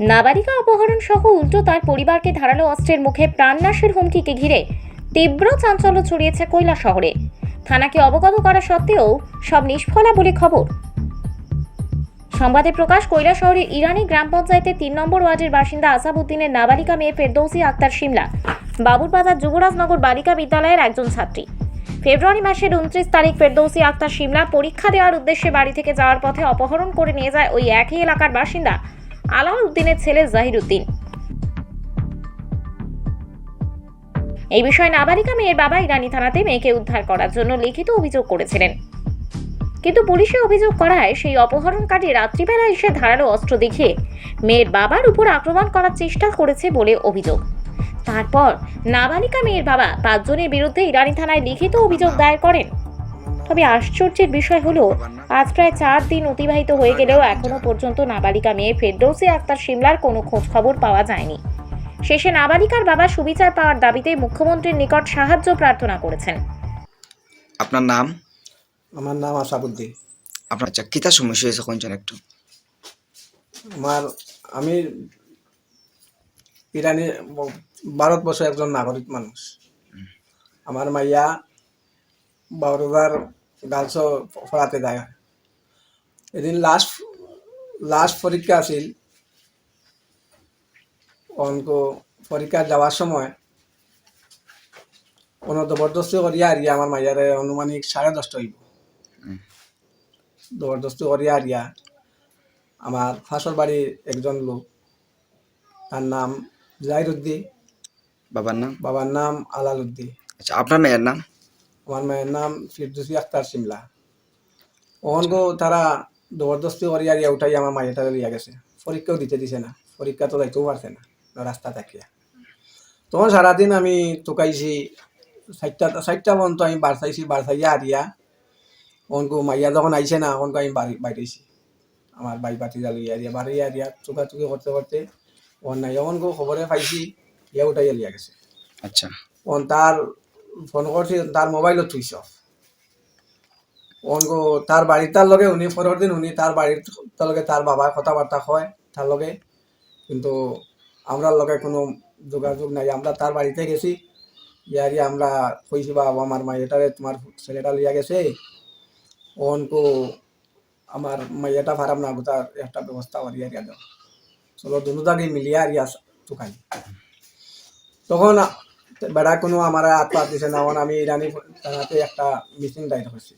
নাবালিকা অপহরণ সহ উল্টো তার পরিবারকে ধারালো অস্ত্রের মুখে প্রাণনাশের হুমকিকে ঘিরে তীব্র চাঞ্চল্য ছড়িয়েছে কৈলা শহরে। থানাকে অবগত করা সত্ত্বেও সব নিষ্ফলা বলে খবর। সংবাদে প্রকাশ কৈলা শহরে ইরানি গ্রাম পঞ্চায়েতের তিন নম্বর ওয়ার্ডের বাসিন্দা আসাবুদ্দিনের নাবালিকা মেয়ে ফেরদৌসি আক্তার সিমলা। বাবুরবাজার যুবরাজনগর বালিকা বিদ্যালয়ের একজন ছাত্রী। ফেব্রুয়ারি মাসের উনত্রিশ তারিখ ফেরদৌসি আক্তার সিমলা পরীক্ষা দেওয়ার উদ্দেশ্যে বাড়ি থেকে যাওয়ার পথে অপহরণ করে নিয়ে যায় ওই একই এলাকার বাসিন্দা। আলাল উদ্দিনের ছেলে জাহির উদ্দিন এই বিষয়ে নাবালিকা মেয়ের বাবা ইরানি থানাতে মেয়েকে উদ্ধার করার জন্য লিখিত অভিযোগ করেছিলেন। কিন্তু পুলিশে অভিযোগ করায় সেই অপহরণকারী রাত্রিবেলা এসে ধারালো অস্ত্র দেখিয়ে মেয়ের বাবার উপর আক্রমণ করার চেষ্টা করেছে বলে অভিযোগ। তারপর নাবালিকা মেয়ের বাবা পাঁচজনের বিরুদ্ধে ইরানি থানায় লিখিত অভিযোগ দায়ের করেন। তবে আশ্চর্যের বিষয় হলো আজ প্রায় চার দিন অতিবাহিত হয়ে গেলেও এখনও পর্যন্ত নাবালিকা মেয়ে ফেরদৌসি আক্তার সিমলার কোনো খোঁজ খবর পাওয়া যায়নি। শেষে নাবালিকার বাবা সুবিচার পাওয়ার দাবিতে মুখ্যমন্ত্রীর নিকট সাহায্য প্রার্থনা করেছেন। আপনার নাম? আমার নাম আসাবুদ্দিন আপনার আচ্ছা কিতা সমস্যা হয়েছে কোনজন একটু? আমার আমি ইরানি ব- ভারতবর্ষ একজন নাগরিক মানুষ। আমার মাইয়া বারোবার গার্লস পড়াতে যায় এদিন লাস্ট লাস্ট পরীক্ষা আছিল। অঙ্ক পরীক্ষা যাওয়ার সময় কোনো জবরদস্তি করিয়া আরিয়া আমার মাইয়ারে অনুমানিক সাড়ে দশটা হইব। জবরদস্তি করিয়া আরিয়া আমার ফাঁসর বাড়ির একজন লোক তার নাম জাহিরুদ্দি বাবার নাম? বাবার নাম আলাল উদ্দি আচ্ছা আপনার মেয়ের নাম? আমার মায়ের নাম ফিরদুসি আক্তার সিমলা। ওহন গো তারা জবরদস্তি করিয়া আরিয়া উঠাই আমার মাইয়াটা লিয়া গেছে। পরীক্ষাও দিতে দিছে না। পরীক্ষা তো যাইতেও পারছে না রাস্তা থাকিয়া তখন সারাদিন আমি টুকাইছি চারটা চারটা পর্যন্ত আমি বাড়াইছি বাড়াইয়া আরিয়া অনকো মাইয়া যখন আইছে না অনকো আমি বাড়ি বাইরেছি। আমার বাই বাতি জাল ইয়া দিয়া বাড়ি দিয়া চুকাচুকি করতে করতে ওন নাই। অনকো খবরে পাইছি ইয়া উঠাইয়া লিয়া গেছে। আচ্ছা। অন তার ফোন করছি, তার মোবাইলও থুইছ। অনকো, তার বাড়ির, তার লগে উনি, পরের দিন উনি তার বাড়ির তার লগে তার বাবা কথাবার্তা হয়, তার লগে। কিন্তু আমরা লগে কোনো যোগাযোগ নাই, আমরা তার বাড়িতে গেছি। ইয়ারি আমরা কইছি, বাবা, আমার মাইয়াটারে তোমার ছেলেটা লিয়া গেছে। অনকো, আমার মাইয়াটা ফারাম না গোটার একটা ব্যবস্থা করিয়া দিয়া দাও চলো দুটাকে মিলিয়া আরিয়া চুকাই তখন বেড়া কোনো আমার আত্মা দিছে না আমি ইরানি থানাতে একটা মিটিং দায়ের করছি।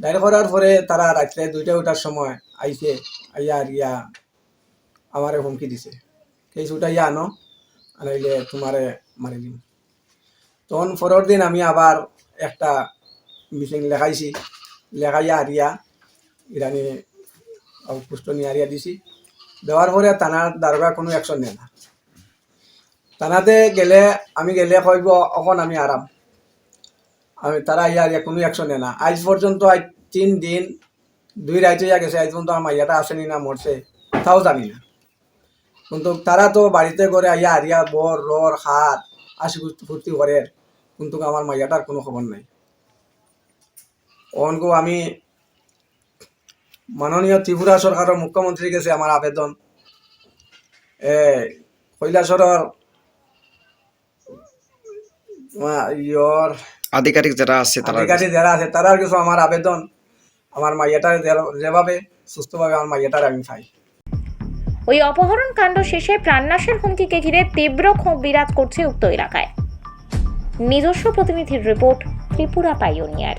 দায়ের করার পরে তারা রাত্রে দুইটা ওটার সময় আইছে, আইয়া আরিয়া আমারে হুমকি দিছে। কেস উঠাইয়া আনো, আনাইলে তোমারে মারি দিম। তখন পরের দিন আমি আবার একটা মিটিং লেখাইছি, লেখাইয়া আরিয়া ইরানি পুষ্ট নিয়ে আরিয়া দিছি। দেওয়ার পরে থানার দারোগা কোনো অ্যাকশন নেয় না। থানাতে গেলে, আমি গেলে কইব, অকন আমি আরাম আমি তারা ইয়া ইয়া কোনো অ্যাকশন না আজ পর্যন্ত আজ তিন দিন, দুই রাইতে যা গেছে। আজ পর্যন্ত আমার মাইয়াটা আসেনি না মরছে তাও জানি না। কিন্তু তারা তো বাড়িতে করে আইয়া আরিয়া বর রর হাত আসি ফুর্তি করে কিন্তু আমার মাইয়াটার কোনো খবর নাই। অনকো আমি মাননীয় ত্রিপুরা সরকারের মুখ্যমন্ত্রীর কাছে আমার আবেদন। এ কৈলাসরের ইয়র আধিকারিক যারা আছে তারা আধিকারিক যারা আছে তারা কিছু আমার আবেদন। আমার মাইয়াটার যেভাবে সুস্থভাবে আমার মাইয়াটার আমি পাই। ওই অপহরণ কাণ্ড শেষে প্রাণনাশের হুমকিকে ঘিরে তীব্র ক্ষোভ বিরাজ করছে উক্ত এলাকায়। নিজস্ব প্রতিনিধির রিপোর্ট ত্রিপুরা পাইওনিয়ার।